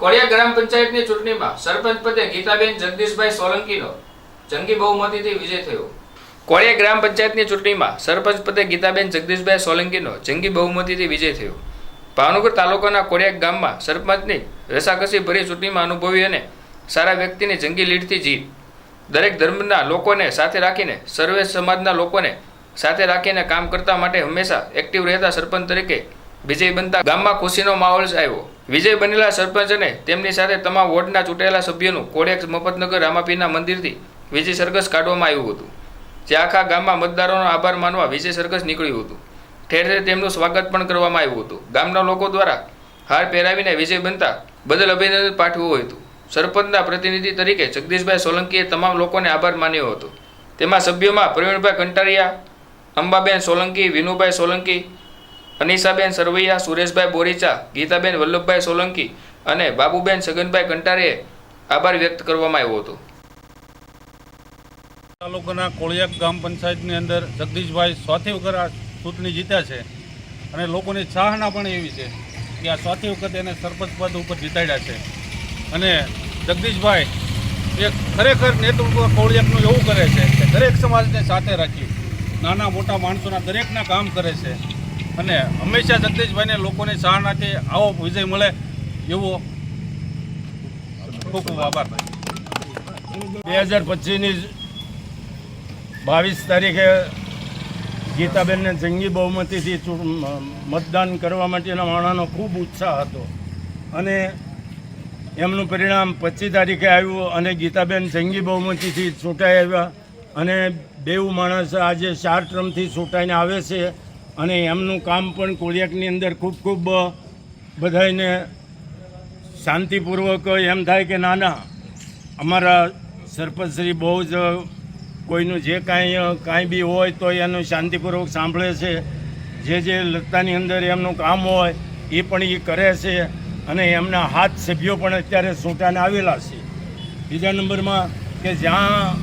કોળિયા ગ્રામ પંચાયતની ચૂંટણીમાં સરપંચ પદે ગીતાબેન જગદીશભાઈ સોલંકીનો જંગી બહુમતીથી વિજય થયો. કોળિયા ગ્રામ પંચાયતની ચૂંટણીમાં સરપંચ પદે ગીતાબેન જગદીશભાઈ સોલંકીનો જંગી બહુમતીથી વિજય થયો. ભાવનગર તાલુકાના કોળિયા ગામમાં સરપંચની રસાકસી ભરી ચૂંટણીમાં અનુભવી અને સારા વ્યક્તિની જંગી લીડથી જીત. દરેક ધર્મના લોકોને સાથે રાખીને, સર્વે સમાજના લોકોને સાથે રાખીને કામ કરતા માટે હંમેશા એક્ટિવ રહેતા સરપંચ તરીકે વિજય બનતા ગામમાં ખુશીનો માહોલ આવ્યો. વિજય બનેલા સરપંચને તેમની સાથે તમામ વોર્ડના ચૂંટાયેલા સભ્યોનું કોડેક્સ મફતનગર રામાપીરના મંદિરથી વિજય સરઘસ કાઢવામાં આવ્યું હતું. જે આખા ગામમાં મતદારોનો આભાર માનવા વિજય સરઘસ નીકળ્યું હતું. ઠેર ઠેર તેમનું સ્વાગત પણ કરવામાં આવ્યું હતું. ગામના લોકો દ્વારા હાર પહેરાવીને વિજય બનતા બદલ અભિનંદન પાઠવ્યું હતું. સરપંચના પ્રતિનિધિ તરીકે જગદીશભાઈ સોલંકીએ તમામ લોકોને આભાર માન્યો હતો. તેમાં સભ્યોમાં પ્રવીણભાઈ કંટારિયા, અંબાબેન સોલંકી, વિનુભાઈ સોલંકી અનિશાબેન સરવૈયા, સુરેશભાઈ બોરીચા, ગીતાબેન વલ્લભભાઈ સોલંકી અને બાબુબેન છગનભાઈ કંટારીએ આભાર વ્યક્ત કરવામાં આવ્યો હતો. તાલુકાના કોળિયાક ગ્રામ પંચાયતની અંદર જગદીશભાઈ સ્વાથી વગર આ ચૂંટણી જીત્યા છે અને લોકોની ચાહના પણ એવી છે કે આ સ્વાથી વખત એને સરપંચ પદ ઉપર જીતાડ્યા છે. અને જગદીશભાઈ એ ખરેખર નેતૃત્વ કોળિયાકનું એવું કરે છે કે દરેક સમાજને સાથે રાખી નાના મોટા માણસોના દરેકના કામ કરે છે. અને હંમેશા જગદીશભાઈને લોકોની ચાહનાથી આવો વિજય મળે એવો ખૂબ ખૂબ આભાર. બે હજાર પચીસની બાવીસ તારીખે ગીતાબેનને જંગી બહુમતીથી મતદાન કરવા માટેના માણસનો ખૂબ ઉત્સાહ હતો. અને એમનું પરિણામ પચીસ તારીખે આવ્યું અને ગીતાબેન જંગી બહુમતીથી ચૂંટાઈ આવ્યા અને બેઉ માણસ આજે ચાર ટ્રમથી ચૂંટાઈને આવે છે. અને એમનું કામ પણ કોળિયાકની અંદર ખૂબ ખૂબ બધાને શાંતિપૂર્વક એમ થાય કે ના ના, અમારા સરપંચશ્રી બહુ જ કોઈનું જે કાંઈ કાંઈ બી હોય તો એનું શાંતિપૂર્વક સાંભળે છે. જે જે લતાની અંદર એમનું કામ હોય એ પણ એ કરે છે અને એમના હાથ સભ્યો પણ અત્યારે સોટાને આવેલા છે. બીજા નંબરમાં કે જ્યાં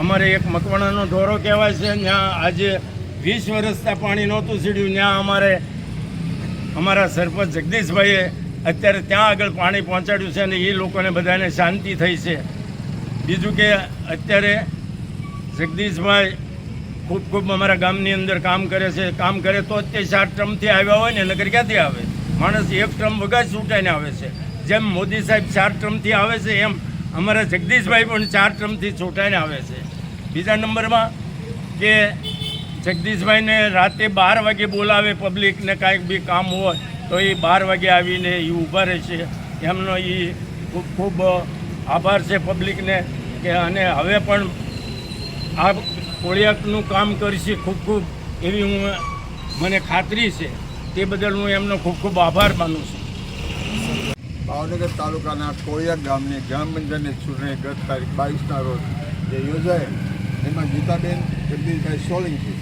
અમારે એક મકવાણાનો ઢોરો કહેવાય છે, ત્યાં આજે વીસ વર્ષથી પાણી નહોતું સીડ્યું, ત્યાં અમારે, અમારા સરપંચ જગદીશભાઈએ અત્યારે ત્યાં આગળ પાણી પહોંચાડ્યું છે અને એ લોકોને બધાને શાંતિ થઈ છે. બીજું કે અત્યારે જગદીશભાઈ ખૂબ ખૂબ અમારા ગામની અંદર કામ કરે છે. કામ કરે તો તે ચાર ટ્રમથી આવ્યા હોય ને, નગર ક્યાંથી આવે? માણસ એક ટ્રમ વગર ચૂંટાઈને આવે છે. જેમ મોદી સાહેબ ચાર ટ્રમથી આવે છે, એમ અમારા જગદીશભાઈ પણ ચાર ટ્રમથી ચૂંટાઈને આવે છે. બીજા નંબરમાં કે જગદીશભાઈને રાતે બાર વાગે બોલાવે પબ્લિકને કાંઈક બી કામ હોય, તો એ બાર વાગે આવીને એ ઊભા રહેશે એમનો એ ખૂબ ખૂબ આભાર છે પબ્લિકને કે અને હવે પણ આ કોળિયાકનું કામ કરીશી ખૂબ ખૂબ એવી હું મને ખાતરી છે. તે બદલ હું એમનો ખૂબ ખૂબ આભાર માનું છું. ભાવનગર તાલુકાના કોળિયા ગામની ગ્રામ પંચાયતની ચૂંટણી ગત તારીખ બાવીસના રોજ જે યોજાય, એમાં ગીતાબેન, જગદીશભાઈ સોલંકી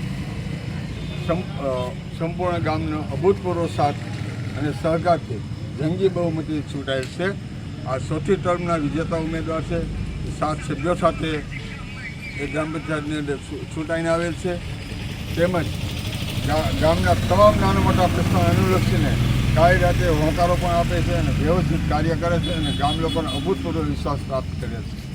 સંપૂર્ણ ગામનો અભૂતપૂર્વ સાથ અને સહકારથી જંગી બહુમતી ચૂંટાયેલ છે. આ ચોથી ટર્મના વિજેતા ઉમેદવાર છે. સાત સભ્યો સાથે એ ગ્રામ પંચાયતની અંદર ચૂંટાઈને આવેલ છે. તેમજ ગામના તમામ નાના મોટા પ્રશ્નો અનુલક્ષીને કાળી રાતે હોંકારો પણ આપે છે અને વ્યવસ્થિત કાર્ય કરે છે અને ગામ લોકોને અભૂતપૂર્વ વિશ્વાસ પ્રાપ્ત કરે છે.